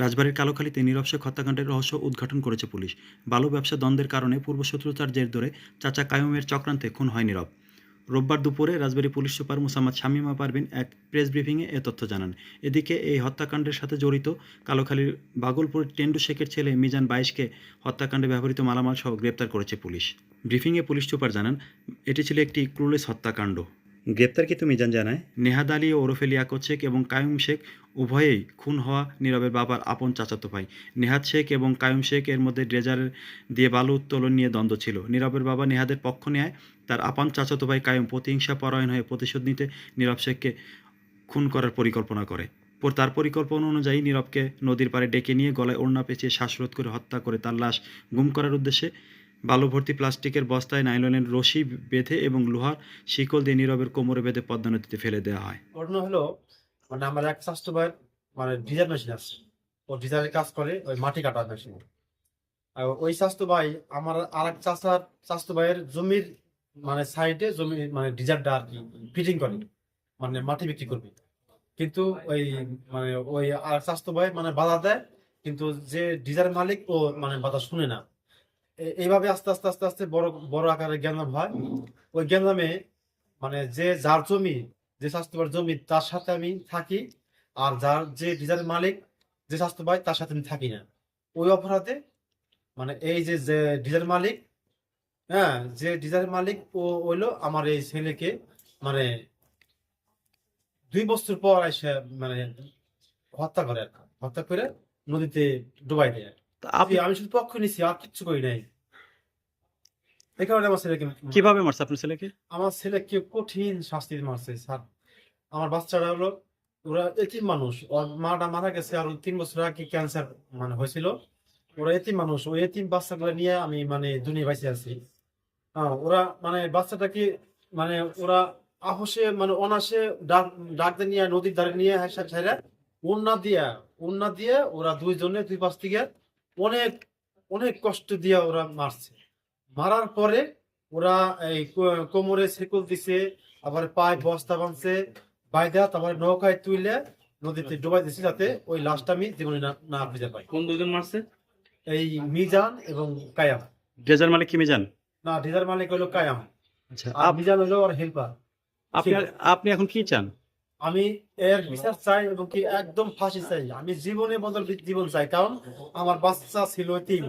রাজবাড়ীর কালোখালীতে নীরব শেখ হত্যাকাণ্ডের রহস্য উদ্ঘাটন করেছে পুলিশ। বালু ব্যবসা দ্বন্দ্বের কারণে পূর্বশত্রুতার জের ধরে চাচা কায়ুমের চক্রান্তে খুন হয় নীরব। রোববার দুপুরে রাজবাড়ী পুলিশ সুপার মুসাম্মদ শামীমা পারভিন এক প্রেস ব্রিফিংয়ে এ তথ্য জানান। এদিকে এই হত্যাকাণ্ডের সাথে জড়িত কালোখালীর বাগলপুর টেন্ডু শেখের ছেলে মিজান বাইশকে হত্যাকাণ্ডে ব্যবহৃত মালামাল সহ গ্রেপ্তার করেছে পুলিশ। ব্রিফিংয়ে পুলিশ সুপার জানান, এটি ছিল একটি ক্রুলেস হত্যাকাণ্ড। গ্রেপ্তারকৃত মিজান জানায়? নেহাদ আলী ওরফে লিয়াকত শেখ এবং কায়ুম শেখ উভয়েই খুন হওয়া নীরবের বাবার আপন চাচাতো ভাই। নেহাদ শেখ এবং কায়ুম শেখ এর মধ্যে ড্রেজার দিয়ে বালু উত্তোলন নিয়ে দ্বন্দ্ব ছিল। নীরবের বাবা নেহাদের পক্ষ নেয় তার আপন চাচাতো ভাই কায়ুম প্রতিহিংসা পরায়ণ হয়ে প্রতিশোধ নিতে নীরব শেখকে খুন করার পরিকল্পনা করে। পর তার পরিকল্পনা অনুযায়ী নীরবকে নদীর পাড়ে ডেকে নিয়ে গলায় ওড়না পেঁচিয়ে শ্বাসরোধ করে হত্যা করে তার লাশ গুম করার উদ্দেশ্যে বালু ভর্তি প্লাস্টিকের বস্তায় নাইলনের রশি বেঁধে এবং লোহার শিকল দিয়ে নীরবের কোমরে বেঁধে পদ্মা নদীতে ফেলে দেওয়া হয়। ঘটনা হলো মানে আমার এক স্বাস্থ্য ভাইয়ের মানে ডিজাইন মেশিন আছে। ও ডিজাইনের কাজ করে, ওই মাটি কাটার মেশিন। আর ওই স্বাস্থ্য ভাই আমার আর এক চাষার স্বাস্থ্য ভাইয়ের জমির মানে সাইডে জমি মানে ডিজাইনটা আর কি, ফিটিং করে মানে মাটি বিক্রি করবে। কিন্তু ওই মানে ওই আর স্বাস্থ্য ভাই মানে বাধা দেয়, কিন্তু যে ডিজার মালিক ও মানে বাধা শুনে না। এইভাবে আস্তে আস্তে আস্তে আস্তে বড় বড় আকারে জ্ঞানদাম হয়। ওই জ্ঞানদামে মানে যে, যার জমি, যে স্বাস্থ্যবার জমি, তার সাথে আমি থাকি। আর যার যে ডিজাইনের মালিক, যে স্বাস্থ্য পাই তার সাথে আমি থাকি না। ওই অপরাধে মানে এই যে যে ডিজাইন মালিক হ্যাঁ যে ডিজাইন মালিক, ও হইল আমার এই ছেলেকে মানে দুই বছর পর এসে মানে হত্যা করে। হত্যা করে নদীতে ডুবাই দেয় তা আমি শুধু পক্ষ নিছি আর কিচ্ছু করি নাই। এই কারণে আমার ছেলেকে কীভাবে মারছে আপনার ছেলেকে? আমার ছেলেকে কঠিন শাস্তি মারছে স্যার। আমার বাচ্চারা হলো ওরা এতিম মানুষ। ওর মাটা মারা গেছে আর তিন বছর আগে ক্যান্সার মানে হয়েছিল। ওরা এতিম মানুষ। ওই এতিম বাচ্চাগুলো নিয়ে আমি মানে দুনিয়া বাইসে আছি। হ্যাঁ ওরা মানে বাচ্চাটাকে মানে ওরা আহসে মানে অনাসে ডাক ডাকতে নিয়ে নদীর ধারে নিয়ে হ্যাঁ ছেড়ে উন্না দিয়া উন্না দিয়ে ওরা দুইজনে দুই পাশ থেকে অনেক অনেক কষ্ট দিয়ে ওরা মারছে। মারার পরে ওরা এই কোমরে শেকল দিছে আবার পায়ে বস্তা বাঁধছে বাইদা তারপরে নৌকায় তুইলে নদীতে ডুবাই দিছে যাতে ওই লাশটা আমি জীবনে না না খুঁজে পাই। কোন দুজন মারছে? এই মিজান এবং কায়াম। ড্রেজার মালিক কি জান না ডিজার মালিক হলো কায়াম। আচ্ছা আর মিজান হলো ওর হেল্পার আপনি আপনি এখন কি চান? আমি এর বিচার চাই এবং কি একদম ফাঁসি চাই। আমি জীবনে বদল জীবন চাই কারণ আমার বাচ্চা ছিল তিন।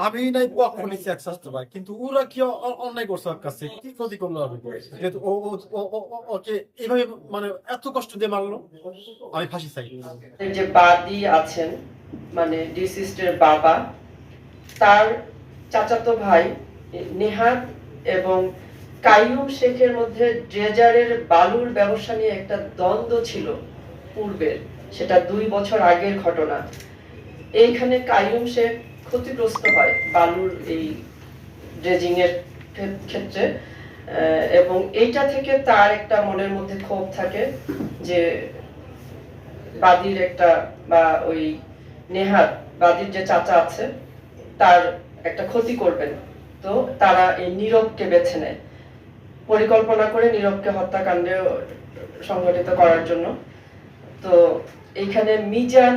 আমি নাই পক্ষ নিচ্ছি এক স্বাস্থ্য ভাই কিন্তু ওরা কি অন্যায় করছে ওর কাছে? কি ক্ষতি করল আমি? যেহেতু ও ও- ও- ও- ও- ওকে এইভাবে মানে এত কষ্ট দিয়ে মারলো আমি ফাঁসি চাই। যে বাদী আছেন মানে ডিসিস্টের বাবা তার চাচাতো ভাই নেহাত এবং কাইয়ুম শেখের মধ্যে ড্রেজারের বালুর ব্যবসা নিয়ে একটা দ্বন্দ্ব ছিল পূর্বের, সেটা দুই বছর আগের ঘটনা। এইখানে কাইয়ুম শেখ ক্ষতিগ্রস্ত হয় বালুর এই ড্রেজিং এর ক্ষে- ক্ষেত্রে এবং এইটা থেকে তার একটা মনের মধ্যে ক্ষোভ থাকে যে বাদির একটা বা ওই নেহাত, বাদির যে চাচা আছে, তার একটা ক্ষতি করবেন। তো তারা এই নীরবকে বেছে নেয়। পরিকল্পনা করে নীরবকে হত্যাকাণ্ডে সংগঠিত করার জন্য। তো এইখানে মিজান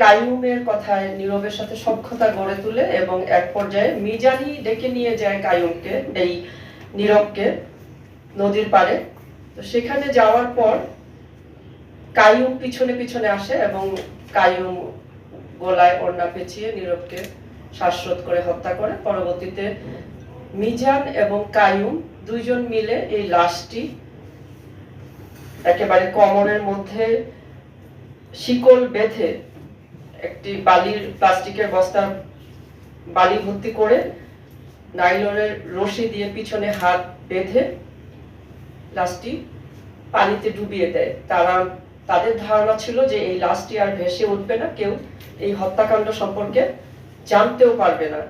কায়ুমের কথায় নীরবের সাথে সক্ষতা গড়ে তুলে এবং এক পর্যায়ে মিজানই ডেকে নিয়ে যায় কায়ুমকে এই নীরবকে নদীর পাড়ে। তো সেখানে যাওয়ার পর কায়ুম পিছনে পিছনে আসে এবং কায়ুম গলায় ওড়না পেঁচিয়ে নীরবকে শ্বাসরোধ করে হত্যা করে। পরবর্তীতে মিজান এবং কায়ুম দুইজন মিলে এই লাশটি একেবারে কমরের মধ্যে শিকল বেঁধে একটি বালির, প্লাস্টিকের বস্তা বালি ভর্তি করে নাইলনের রশি দিয়ে পিছনে হাত বেঁধে লাশটি পানিতে ডুবিয়ে দেয়। তারা, তাদের ধারণা ছিল যে এই লাশটি আর ভেসে উঠবে না, কেউ এই হত্যাকাণ্ড সম্পর্কে জানতেও পারবে না।